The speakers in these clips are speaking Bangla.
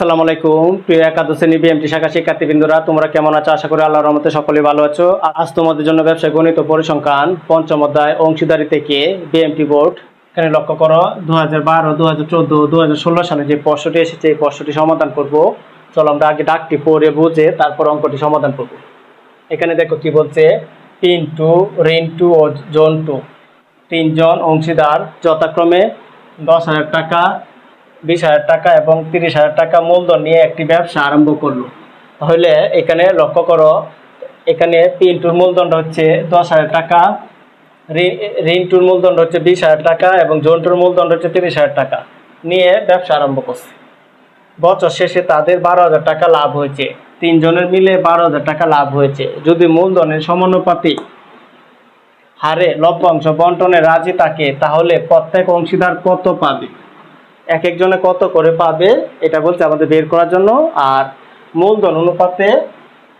আসসালামু আলাইকুম। প্রিয় একাদশ শ্রেণি বিএমটি শাখা শিক্ষার্থীবৃন্দরা, তোমরা কেমন আছো? আশা করি আল্লাহর রহমতে সকলেই ভালো আছো। আজ তোমাদের জন্য ব্যবসায় গণিত পরিসংখ্যান পঞ্চম অধ্যায় অংশীদারি থেকে বিএমটি বোর্ড। এখানে লক্ষ্য করো দু হাজার বারো দু হাজার চোদ্দ দু হাজার ষোলো সালে যে প্রশ্নটি এসেছে, এই প্রশ্নটি সমাধান করব। চলো আমরা আগে ডাকটি পড়ে বুঝে তারপর অঙ্কটি সমাধান করব। এখানে দেখো কি বলছে পিন্টু রিন্টু ও জোন টু তিনজন অংশীদার যথাক্রমে দশ হাজার টাকা বিশ হাজার টাকা এবং তিরিশ হাজার টাকা মূলধন নিয়ে একটি ব্যবসা আরম্ভ করল। তাহলে এখানে লক্ষ্য করো, এখানে পিন্টুর মূলদণ্ড হচ্ছে দশ হাজার টাকা ঋণটুর মূলধনটা হচ্ছে বিশ হাজার টাকা এবং জন্টুর মূলদণ্ড হচ্ছে তিরিশ হাজার টাকা নিয়ে ব্যবসা আরম্ভ করছে। বছর শেষে তাদের বারো হাজার টাকা লাভ হয়েছে। তিনজনের মিলে বারো হাজার টাকা লাভ হয়েছে। যদি মূলধনের সমানুপাতি হারে লভ্যাংশ বন্টনে রাজি থাকে, তাহলে প্রত্যেক অংশীদার কত পাবে? এক একজনে কত করে পাবে, এটা বলছে আমাদের বের করার জন্য। আর মূলধন অনুপাতে,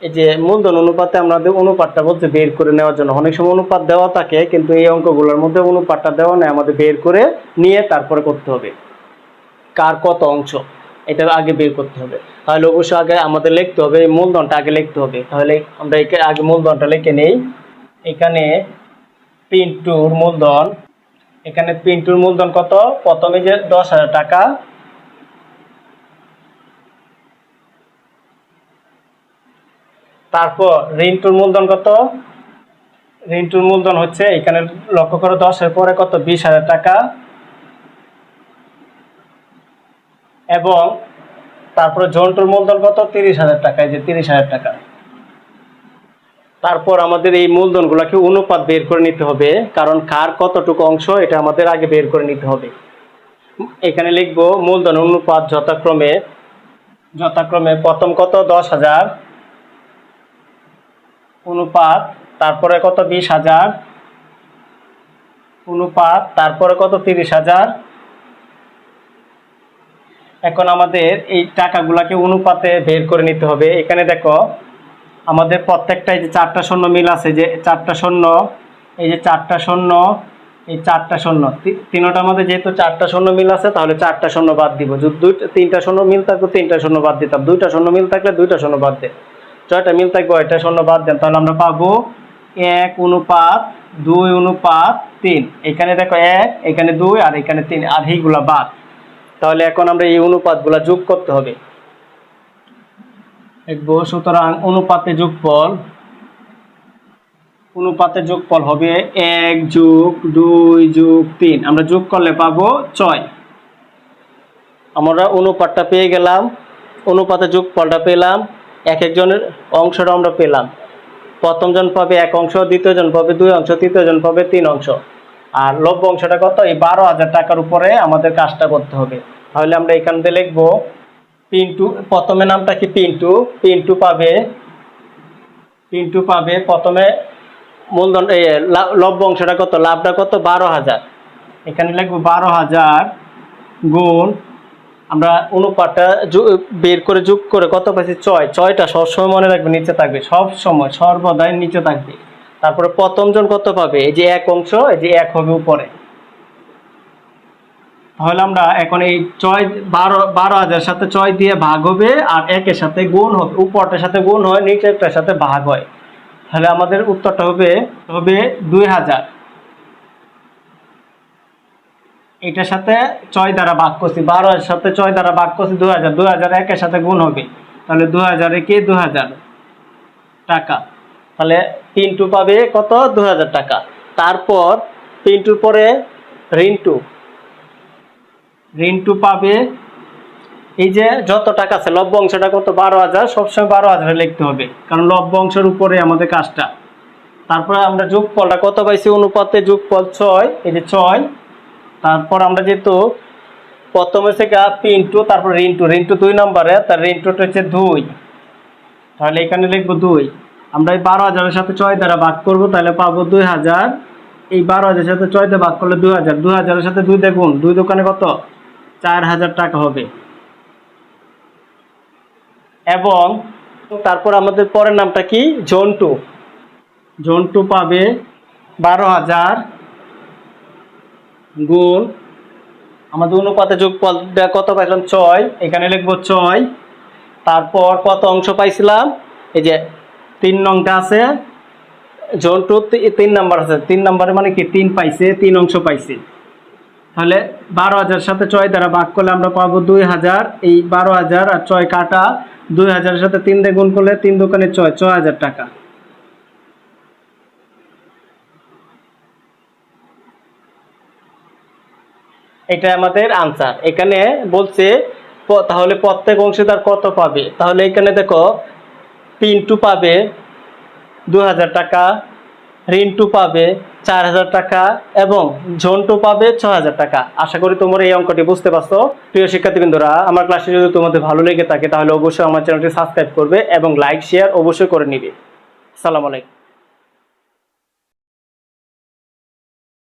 এই যে মূলধন অনুপাতে আমাদের অনুপাতটা বলছে বের করে নেওয়ার জন্য। অনেক সময় অনুপাত দেওয়া থাকে, কিন্তু এই অঙ্কগুলোর মধ্যে অনুপাতটা দেওয়া নেই, আমাদের বের করে নিয়ে তারপরে করতে হবে। কার কত অংশ, এটা আগে বের করতে হবে। তাহলে অবশ্যই আগে আমাদের লিখতে হবে, এই মূলধনটা আগে লিখতে হবে। তাহলে আমরা আগে মূলধনটা লিখে নেই। এখানে পিন্টুর মূলধন এখানে পিন্টুর মূলধন কত? প্রথমে যে দশ হাজার টাকা। তারপর রিন্টুর মূলধন কত? রিন্টুর মূলধন হচ্ছে, এখানে লক্ষ্য করো দশের পরে কত? বিশ হাজার টাকা। এবং তারপরে জন্টুর মূলধন কত? তিরিশ হাজার টাকা, এই যে তিরিশ হাজার টাকা। তারপর আমাদের এই মূলধনগুলোকে অনুপাত বের করে নিতে হবে, কারণ কার কতটুকু অংশ এটা আমাদের আগে বের করে নিতে হবে। এখানে লিখব মূলধন অনুপাত যথাক্রমে যথাক্রমে প্রথম কত? দশ হাজার। অনুপাত, তারপরে কত? বিশ হাজার। অনুপাত, তারপরে কত? তিরিশ হাজার। এখন আমাদের এই টাকাগুলাকে অনুপাতে বের করে নিতে হবে। এখানে দেখো আমাদের প্রত্যেকটা এই যে চারটা শূন্য মিল আছে, যে চারটা শূন্য, এই যে চারটা শূন্য, এই চারটা শূন্য, তি- তিনোটার মধ্যে যেহেতু চারটা শূন্য মিল আছে, তাহলে চারটা শূন্য বাদ দিব। দুইটা তিনটা শূন্য মিল থাকতো, তিনটা শূন্য বাদ দিতাম। দুইটা শূন্য মিল থাকলে দুইটা শূন্য বাদ দে। ছয়টা মিল থাকবে, ওইটা শূন্য বাদ দেন। তাহলে আমরা পাবো এক অনুপাত দুই অনুপাত তিন। এখানে দেখো এক, এখানে দুই, আর এখানে তিন, আর এইগুলা বাদ। তাহলে এখন আমরা এই অনুপাতগুলা যোগ করতে হবে। দেখব। সুতরাং অনুপাতে যোগফল অনুপাতে যোগফল হবে এক যোগ দুই যোগ তিন। আমরা যোগ করলে পাবো ছয়। আমরা অনুপাতটা পেয়ে গেলাম, অনুপাতে যোগফলটা পেলাম এক একজনের অংশটা আমরা পেলাম। প্রথম জন পাবে এক অংশ, দ্বিতীয় জন পাবে দুই অংশ, তৃতীয় জন পাবে তিন অংশ। আর লভ্য অংশটা কত? এই বারো হাজার টাকার উপরে আমাদের কাজটা করতে হবে। তাহলে আমরা এখান থেকে লিখব পিন্টু, প্রথমে নামটা কি পিন্টু? পিন্টু পাবে পিন্টু পাবে প্রথমে মূলধন লভ্য অংশটা কত? লাভটা কত? বারো হাজার। এখানে লিখব বারো হাজার গুণ, আমরা অনুপাতটা বের করে যোগ করে কত পাইছি? ছয়। ছয়টা সবসময় মনে রাখবে, নিচে থাকবে। সব সময় সর্বদাই নিচে থাকবে। তারপরে প্রথম জন কত পাবে? এই যে এক অংশ, এই যে এক হবে উপরে। তাহলে আমরা এখন এই ছয়, বারো বারো হাজার সাথে ছয় দিয়ে ভাগ হবে আর একের সাথে গুণ হবে। উপরটার সাথে গুণ হয়, নিচেরটার সাথে ভাগ হয়। তাহলে আমাদের উত্তরটা হবে হবে দুই হাজার। এটার সাথে ছয় দ্বারা ভাগ করছি বারো হাজার সাথে ছয় দ্বারা ভাগ করছি দুই হাজার। দুই হাজার একের সাথে গুণ হবে। তাহলে দুই হাজার একে দুই হাজার? টাকা। তাহলে পিন্টু পাবে কত? দু হাজার টাকা। তারপর পিন্টুর পরে রিন্টু রিন্টু পাবে। এই যে যত টাকা আছে লভ্য অংশটা কত? বারো হাজার। সবসময় বারো হাজারে লিখতে হবে, কারণ লভ্য অংশের উপরে আমাদের কাজটা। তারপরে আমরা যোগফলটা কত পাইছি? অনুপাতে যোগফল ছয়, এই যে ছয়। তারপর আমরা যেহেতু প্রথমে থেকে পিন্টু তারপর রিন্টু রিন্টু দুই নম্বরে, তার রিন্টুটা হচ্ছে দুই। তাহলে এখানে লিখব দুই। আমরা এই বারো হাজারের সাথে ছয় দ্বারা ভাগ করব, তাহলে পাবো দুই হাজার। এই বারো হাজারের সাথে ছয় দিয়ে ভাগ করলে দুই হাজার। দুই হাজারের সাথে দুই দেখুন দুই দোকানে কত? চার হাজার টাকা হবে। এবং তারপর আমাদের পরের নামটা কি? জন্টু। জন্টু পাবে বারো হাজার গুণ। আমাদের অনুপাতে যোগফলটা কত পাইলাম? ছয়। এখানে লিখব ছয়। তারপর কত অংশ পাইছিলাম? এই যে তিন নংটা আছে। জন্টু তিন নাম্বার আছে। তিন নাম্বারে মানে কি? তিন পাইছে, তিন অংশ পাইছে। তাহলে বারো হাজার সাথে ছয় দ্বারা ভাগ করলে আমরা পাবো দুই হাজার। এই বারো হাজার আর ছয় কাটা, দুই হাজারের সাথে তিন দিয়ে গুণ করলে তিন দোকানে ছয় ছয় হাজার টাকা। এটা আমাদের আনসার। এখানে বলছে তাহলে প্রত্যেক অংশীদার কত পাবে? তাহলে এখানে দেখো পিন্টু পাবে দু হাজার টাকা। রিন্টু পাবে চার হাজার টাকা এবং ঝন্টু পাবে ছ হাজার টাকা। আশা করি তোমরা এই অঙ্কটি বুঝতে পারছ। প্রিয় শিক্ষার্থীবৃন্দরা, আমার ক্লাসে যদি তোমাদের ভালো লেগে থাকে, তাহলে অবশ্যই আমার চ্যানেলটি সাবস্ক্রাইব করবে এবং লাইক, শেয়ার অবশ্যই করে নিবে। সালাম আলাইকুম।